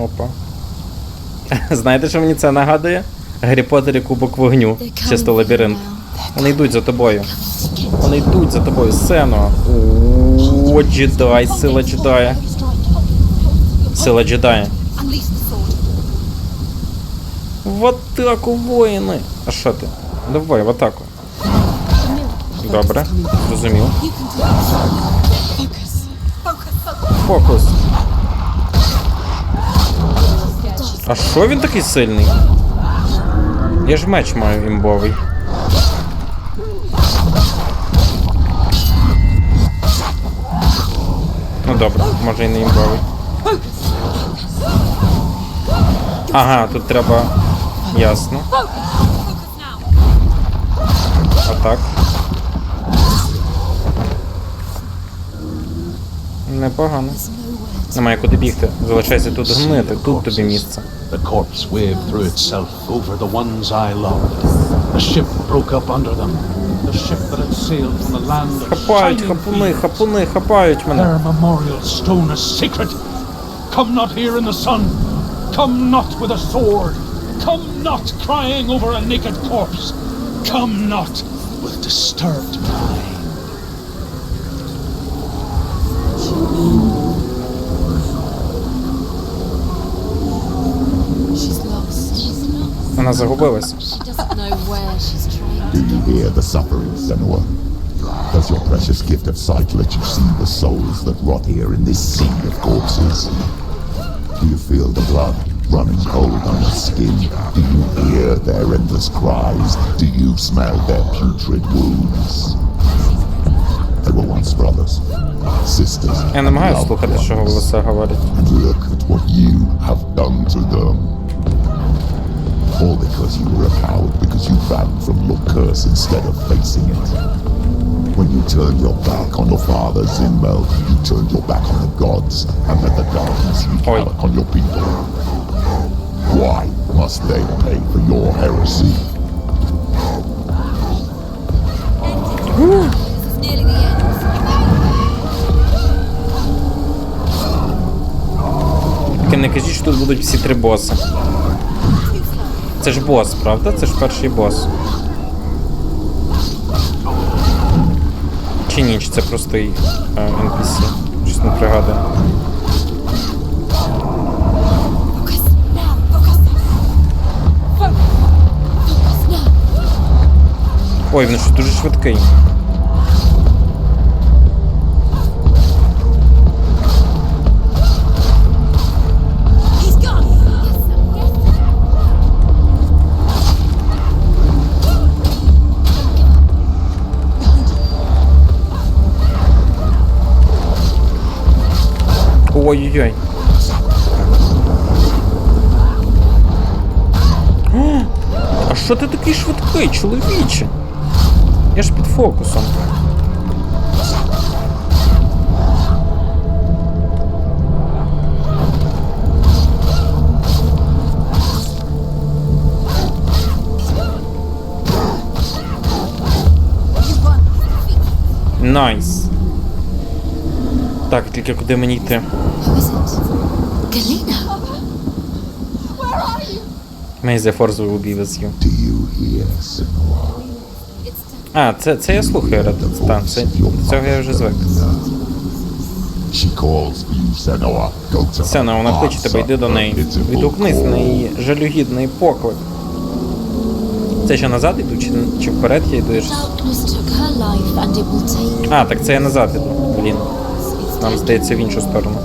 Опа. Знаєте, що мені це нагадує? Гаррі Поттер і Кубок вогню. Чисто лабіринт. Вони йдуть за тобою. Вони йдуть за тобою, Сено. О, джедай, сила джедая. Сила джедая. В атаку, воїни! А що ти? Давай, в атаку. Добре, зрозумів. Фокус. А що він такий сильний? Я ж меч маю імбовий. Ну добре, може і не імбовий. Ага, тут треба. Ясно. Отак. Непогано. Немає куди бігти. Залишайся тут гнити, тут тобі місце. The corpse waved through itself over the ones I loved. The ship broke up under them. The ship that had sailed from the land of Хапають, хапуни, хапуни, хапають мене. Their memorial stone is sacred. Come not here in the sun. Come not with a sword. Come not crying over a naked corpse. Come not with disturbed mind. Вона загубилась. She doesn't know where she's trying Do to you hear the suffering, Senua? Does your precious gift of sight let you see the souls that rot here in this sea of corpses? Do you feel the blood running cold on your skin? Do you hear their endless cries? Do you smell their putrid wounds? They were once brothers, sisters, Я and намагаюся loved слухати, що ones. голоса говорять. And look at what you have done to them. All because you were a coward, because you ran from your curse instead of facing it. When you turned your back on your father, Zimbel, you turned your back on the gods and let the darkness wreak Oi. havoc on your people. Why must they pay for your heresy? This is nearly the end. Тільки не кажіть, що тут будуть всі три боси. Це ж бос, правда? Це ж перший бос. Чи ні, чи це простий а, NPC? Щось не пригадую. Ой, він що дуже швидкий. Ой-ой-ой. А що ти такий швидкий, чоловіче? Я ж під фокусом. Найс. Так, тільки куди мені йти? Who is it? Galena. Where are you? May the force will be with you. Do you hear, А, це, це я слухаю радиостанцію. Це, до цього я вже звик. Сена, вона кличе тебе, йди до неї. Відгукнись на її жалюгідний поклик. Це що назад йду, чи, чи вперед я йду? А, так це я назад іду. Блін. Нам здається в іншу сторону.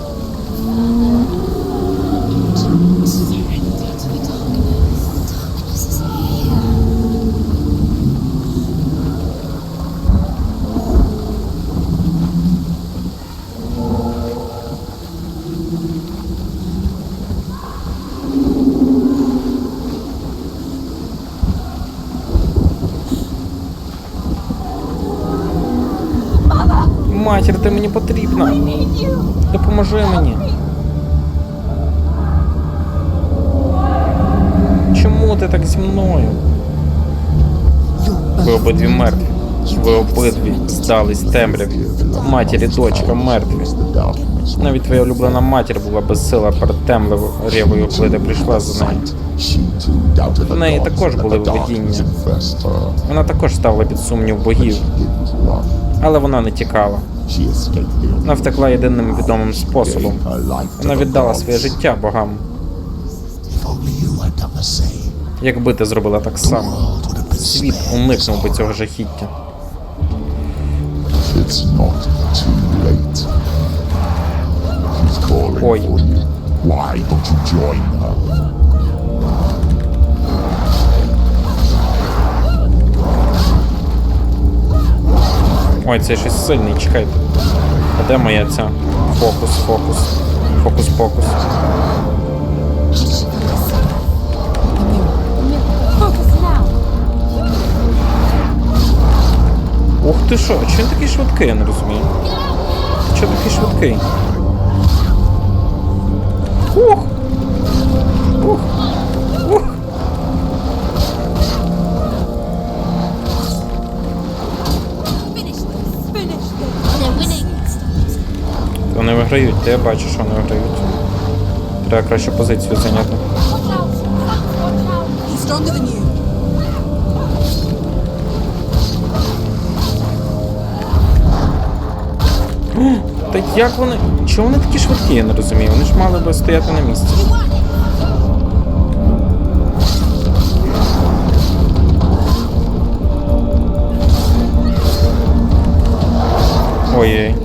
Матір, ти мені потрібна. Допоможи мені. Чому ти так зі мною? Ви обидві мертві. Ви обидві здались темряві. Матір і дочка мертві. Навіть твоя улюблена матір була безсила перед темрявою, коли ти прийшла за нею. В неї також були видіння. Вона також ставила під сумнів богів, але вона не тікала. Вона втекла єдиним відомим способом. Вона віддала своє життя богам. Якби ти зробила так само, світ уникнув би цього жахіття. Ой. Ой, це щось сильний, чекайте. А де моя ця? Фокус, фокус. Фокус-покус. Focus now. Ух ти що, а чого він такий швидкий, я не розумію. Чого такий швидкий? Ух! Вони виграють, та я бачу, що вони виграють. Треба краще позицію зайняти. Та як вони. Чого вони такі швидкі, я не розумію? Вони ж мали би стояти на місці. Ой-ой.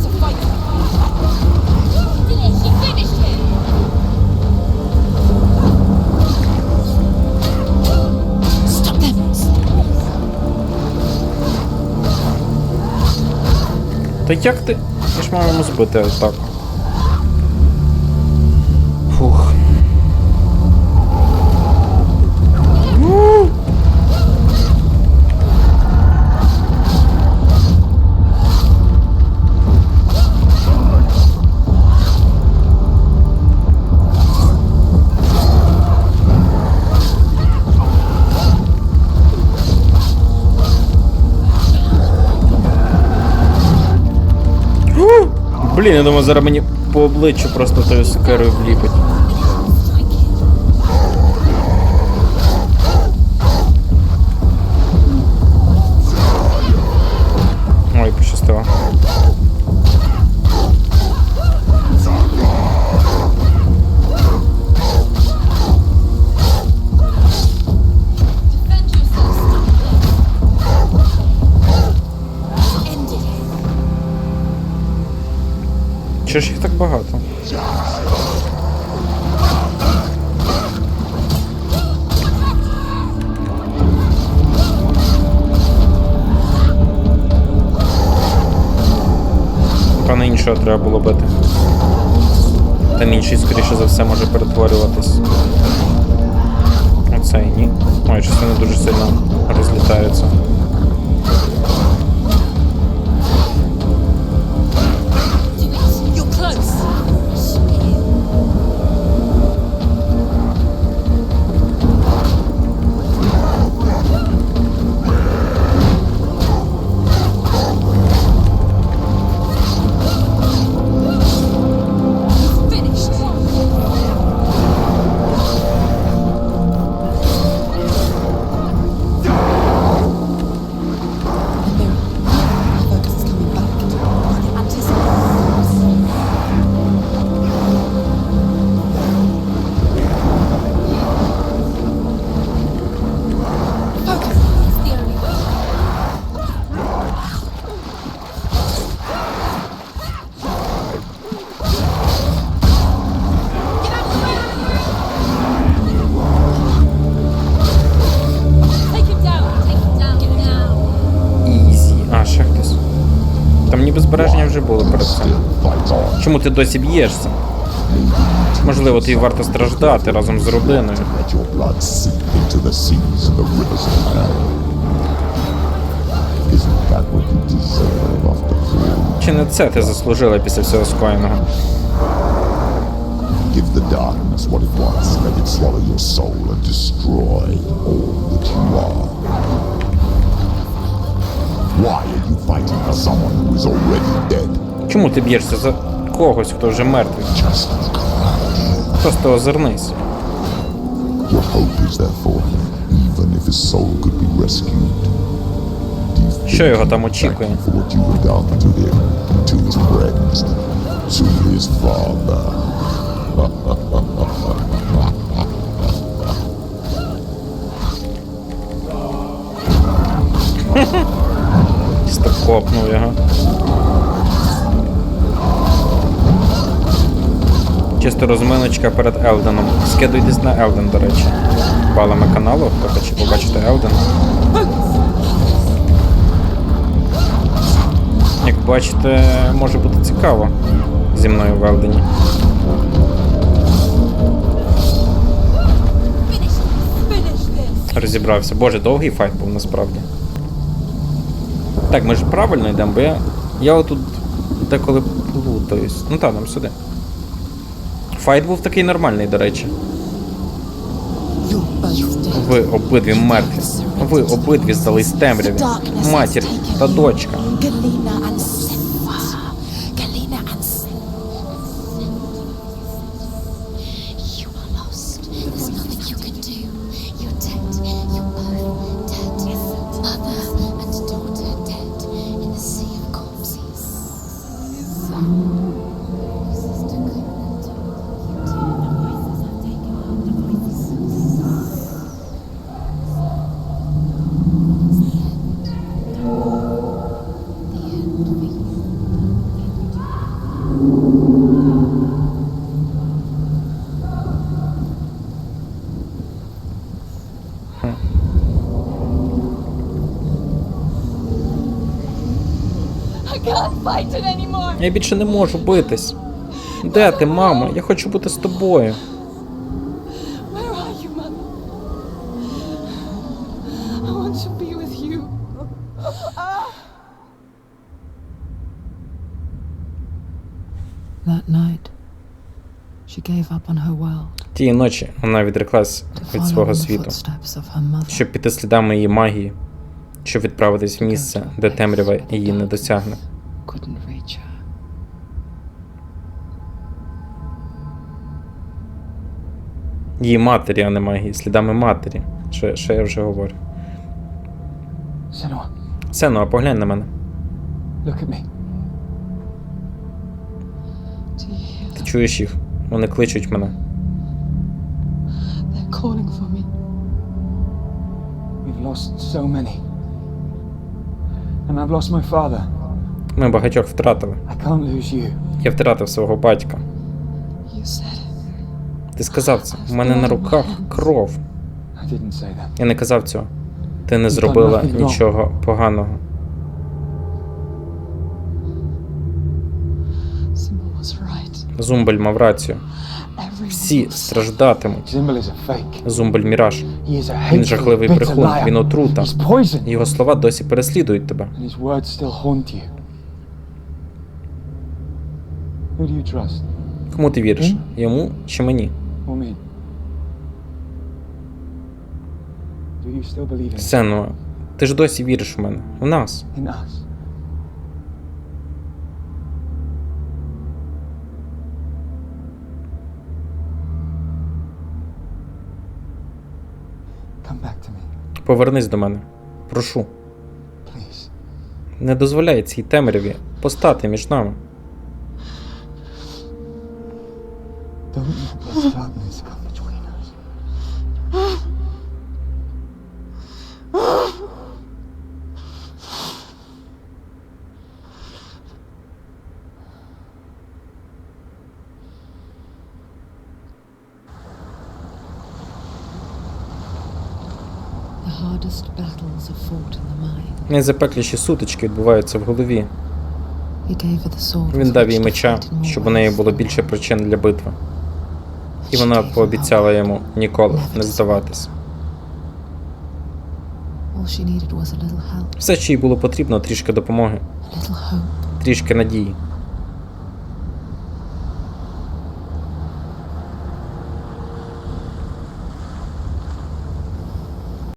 Та як ти. Ми ж маємо збити атаку. Блін, я думаю, зараз мені по обличчю просто тою сукерою вліпить. Ой, пощастило. Чого ж їх так багато? Пане іншого треба було бити. Та інший, скоріше за все, може перетворюватись. Оцей ні. Ой, щось вони дуже сильно розлітаються. Ти досі б'єшся? Можливо, тобі варто страждати разом з родиною. Чи не це ти заслужила після всього скоєного? Give the darkness what it wants. Let it swallow your soul and destroy all that you are. Why are you fighting for someone who is already dead? Чому ти б'єшся за когось, хто вже мертвий? Просто озирнись. What hope is there for him, even if his soul could be rescued? Do you Що його там очікує? thank you Чисто розминочка перед Елденом. Скидуйтесь на Елден, до речі. Балами каналу, хто хоче побачити Елден. Як бачите, може бути цікаво зі мною в Елдені. Розібрався. Боже, довгий файт був насправді. Так, ми ж правильно йдемо, бо я. Я отут деколи плутаюсь. Ну та, нам сюди. Файт був такий нормальний, до речі. Ви обидві мертві. Ви обидві здались темряві. Матір та дочка. Я більше не можу битись. Де ти, мамо? Я хочу бути з тобою. Where are you, Mother? I want to be with you. That night, she gave up on her world Тієї ночі вона відреклась від свого світу, щоб піти слідами її магії, щоб відправитись в місце, де темрява її не досягне. Couldn't reach her. Її матері, а не магії, слідами матері. Що, що я вже говорю. Senua, Сено, а поглянь на мене. look at me. Do you hear Ти чуєш їх? Вони кличуть мене. They're calling for me. We've lost so many. And I've lost my father. Ми багатьох втратили. Я втратив свого батька. Ти сказав це. У мене на руках кров. Я не казав цього. Ти не зробила нічого поганого. Зумбель мав рацію. Всі страждатимуть. Зумбель Міраж. Він жахливий брехун, він отрута. Його слова досі переслідують тебе. And his words still haunt you. Who do you trust? Кому ти віриш? Йому чи мені? Or me? Do you still believe in, Сено, ти ж досі віриш в мене. В нас. in us? Come back to me, Повернись до мене. Прошу. please. Не дозволяй цій темряві постати між нами. Don't let this darkness come between us. Найзапекліші сутички відбуваються в голові. Він дав їй меча, щоб у неї було більше причин для битви і вона пообіцяла йому ніколи не здаватись. Все, що їй було потрібно, трішки допомоги, трішки надії.